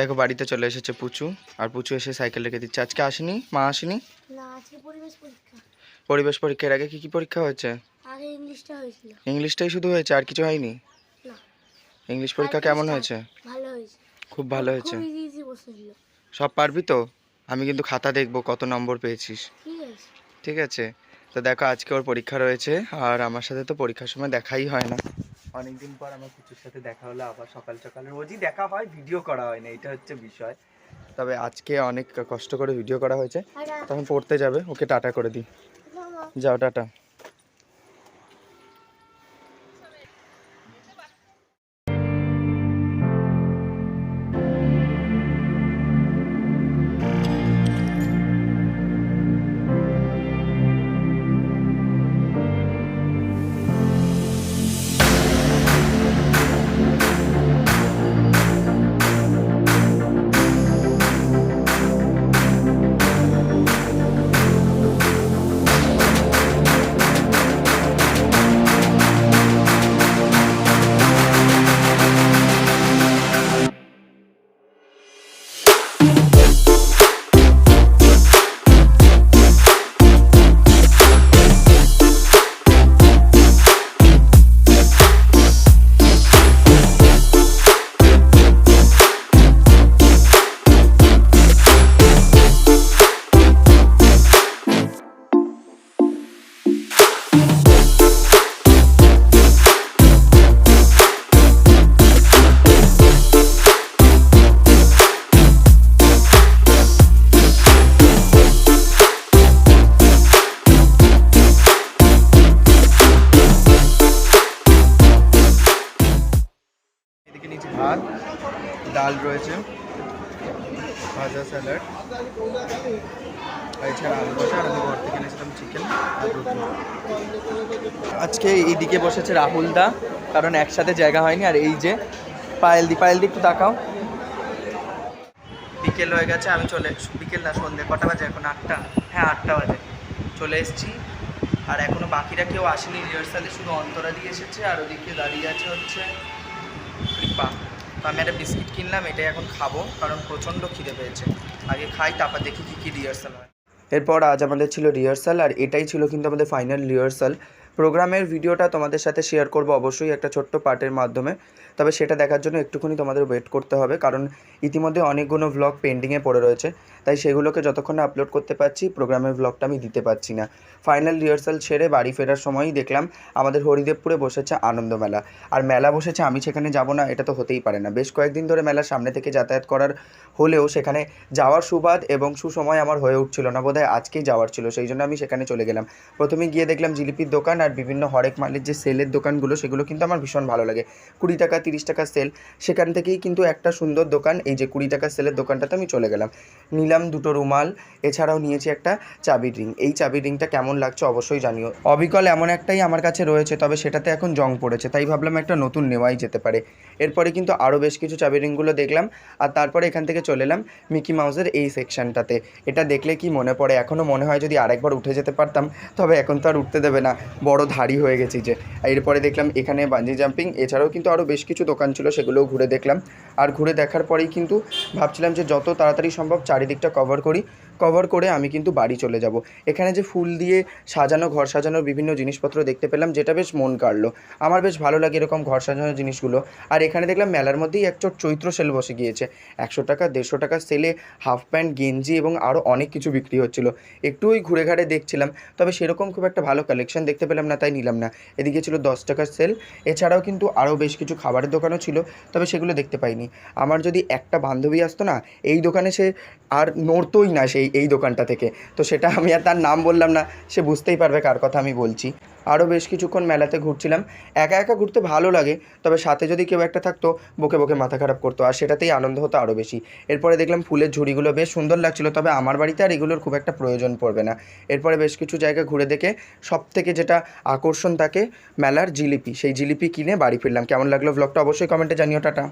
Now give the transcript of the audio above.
দেখো বাড়িতে চলে এসেছে পুচু। আর পুচু এসে সাইকেল রেখে দিচ্ছে। আজকে আসেনি? মা আসেনি? পরিবেশ পরীক্ষার আগে কি কি পরীক্ষা হয়েছে? ইংলিশটাই শুধু হয়েছে আর কিছু হয়নি? ইংলিশ পরীক্ষা কেমন হয়েছে? খুব ভালো হয়েছে। সব পারবি তো? আমি কিন্তু খাতা দেখব কত নম্বর পেয়েছিস। ঠিক আছে। তো দেখো আজকে ওর পরীক্ষা রয়েছে আর আমার সাথে তো পরীক্ষার সময় দেখাই হয় না। অনেকদিন পর আমার কুচুর সাথে দেখা হলো আবার সকাল সকাল রোজই দেখা হয় ভিডিও করা হয় না এটা হচ্ছে বিষয়। তবে আজকে অনেক কষ্ট করে ভিডিও করা হয়েছে। তখন পড়তে যাবে ওকে টাটা করে দিই। যাও টাটা। ডাল রয়েছে। ভাজা স্যালাড। এছাড়া থেকে এনেছিলাম চিকেন রুটি। আজকে এইদিকে বসেছে রাহুল দা, কারণ একসাথে জায়গা হয়নি। আর এই যে পায়েল দি পায়েল দি একটু তাকাও। বিকেল হয়ে গেছে, আমি চলে বিকেল না সন্ধ্যে কটা বাজে? এখন আটটা। হ্যাঁ আটটা বাজে। চলে এসেছি। আর এখনও বাকিরা কেউ আসেনি। রিহার্সালে শুধু অন্তরা দিয়ে এসেছে, আর ওদিকে দাঁড়িয়ে আছে হচ্ছে কৃপা তো আমি একটা বিস্কিট কিনলাম, এটাই এখন খাব, কারণ প্রচণ্ড খিদে পেয়েছে। আগে খাই, তারপর দেখি কী কী রিহার্সাল হয়। এরপর আজ আমাদের ছিল রিহার্সাল আর এটাই ছিল কিন্তু আমাদের ফাইনাল রিহার্সাল প্রোগ্রামের ভিডিওটা তোমাদের সাথে শেয়ার করব অবশ্যই একটা ছোট্ট পার্টের মাধ্যমে। তবে সেটা দেখার জন্য একটুখানি তোমাদের ওয়েট করতে হবে, কারণ ইতিমধ্যে অনেকগুলো ভ্লগ পেন্ডিংয়ে পড়ে রয়েছে। তাই সেগুলোকে যতক্ষণ না আপলোড করতে পারছি, প্রোগ্রামের ভ্লগটা আমি দিতে পারছি না। ফাইনাল রিহার্সাল ছেড়ে বাড়ি ফেরার সময়ই দেখলাম আমাদের হরিদেবপুরে বসেছে আনন্দ মেলা। আর মেলা বসেছে, আমি সেখানে যাব না, এটা তো হতেই পারে না। বেশ কয়েকদিন ধরে মেলার সামনে থেকে যাতায়াত করার হলেও সেখানে যাওয়ার সুবাদ এবং সুসময় আমার হয়ে উঠছিল না, বোধহয় আজকেই যাওয়ার ছিল, সেই জন্য আমি সেখানে চলে গেলাম। প্রথমে গিয়ে দেখলাম জিলিপির দোকান আর বিভিন্ন হরেক মালের যে সেলের দোকানগুলো, সেগুলো কিন্তু আমার ভীষণ ভালো লাগে। কুড়ি টাকা, তিরিশ টাকা সেল, সেখান থেকেই কিন্তু একটা সুন্দর দোকান, এই যে কুড়ি টাকা সেলের দোকানটাতে আমি চলে গেলাম। নিলাম দুটো রুমাল, এছাড়াও নিয়েছি একটা চাবির রিং। এই চাবির রিংটা কেমন লাগছে অবশ্যই জানিও। অবিকল এমন একটাই আমার কাছে রয়েছে, তবে সেটাতে এখন জং পড়েছে, তাই ভাবলাম একটা নতুন নেওয়াই যেতে পারে। এরপরে কিন্তু আরও বেশ কিছু চাবির রিংগুলো দেখলাম, আর তারপরে এখান থেকে চলে এলাম মিকি মাউসের এই সেকশনটাতে। এটা দেখলে কি মনে পড়ে? এখনও মনে হয় যদি আরেকবার উঠে যেতে পারতাম, তবে এখন তো আর উঠতে দেবে না। বড় ধাড়ি হয়ে গেছি যে, এরপরে দেখলাম এখানে বাঞ্জি জাম্পিং এছাড়াও কিন্তু আরও বেশ কিছু দোকান ছিল, সেগুলোও ঘুরে দেখলাম। আর ঘুরে দেখার পরেই কিন্তু ভাবছিলাম যে যত তাড়াতাড়ি সম্ভব চারিদিকটা কভার করি। কভার করে আমি কিন্তু বাড়ি চলে যাব। এখানে যে ফুল দিয়ে সাজানো, ঘর সাজানোর বিভিন্ন জিনিসপত্র দেখতে পেলাম, যেটা বেশ মন কাড়লো। আমার বেশ ভালো লাগে এরকম ঘর সাজানোর জিনিসগুলো। আর এখানে দেখলাম মেলার মধ্যেই এক চোট চৈত্র সেল বসে গিয়েছে। একশো টাকা, দেড়শো টাকা সেলে হাফ প্যান্ট, গেঞ্জি এবং আরও অনেক কিছু বিক্রি হচ্ছিল। একটু ওই ঘুরে দেখছিলাম, তবে সেরকম খুব একটা ভালো কালেকশন দেখতে পেলাম না, তাই নিলাম না। এদিকে ছিল দশ টাকার সেল। এছাড়াও কিন্তু আরও বেশ কিছু খাবারের দোকানও ছিল, তবে সেগুলো দেখতে পাইনি। আমার যদি একটা বান্ধবী আসতো না, এই দোকানে সে আর নড়তোই না সেই এই দোকানটা থেকে। তো সেটা আমি আর তার নাম বললাম না, সে বুঝতেই পারবে কার কথা আমি বলছি। আরও বেশ কিছুক্ষণ মেলাতে ঘুরছিলাম। একা একা ঘুরতে ভালো লাগে, তবে সাথে যদি কেউ একটা থাকতো, বকে বকে মাথা খারাপ করতো, আর সেটাতেই আনন্দ হতো আরও বেশি। এরপরে দেখলাম ফুলের ঝুড়িগুলো বেশ সুন্দর লাগছিল, তবে আমার বাড়িতে আর এগুলোর খুব একটা প্রয়োজন পড়বে না। এরপরে বেশ কিছু জায়গা ঘুরে দেখে সব থেকে যেটা আকর্ষণ থাকে মেলার জিলিপি। সেই জিলিপি কিনে বাড়ি ফিরলাম। কেমন লাগল ব্লগটা অবশ্যই কমেন্টে জানিও, টাটা।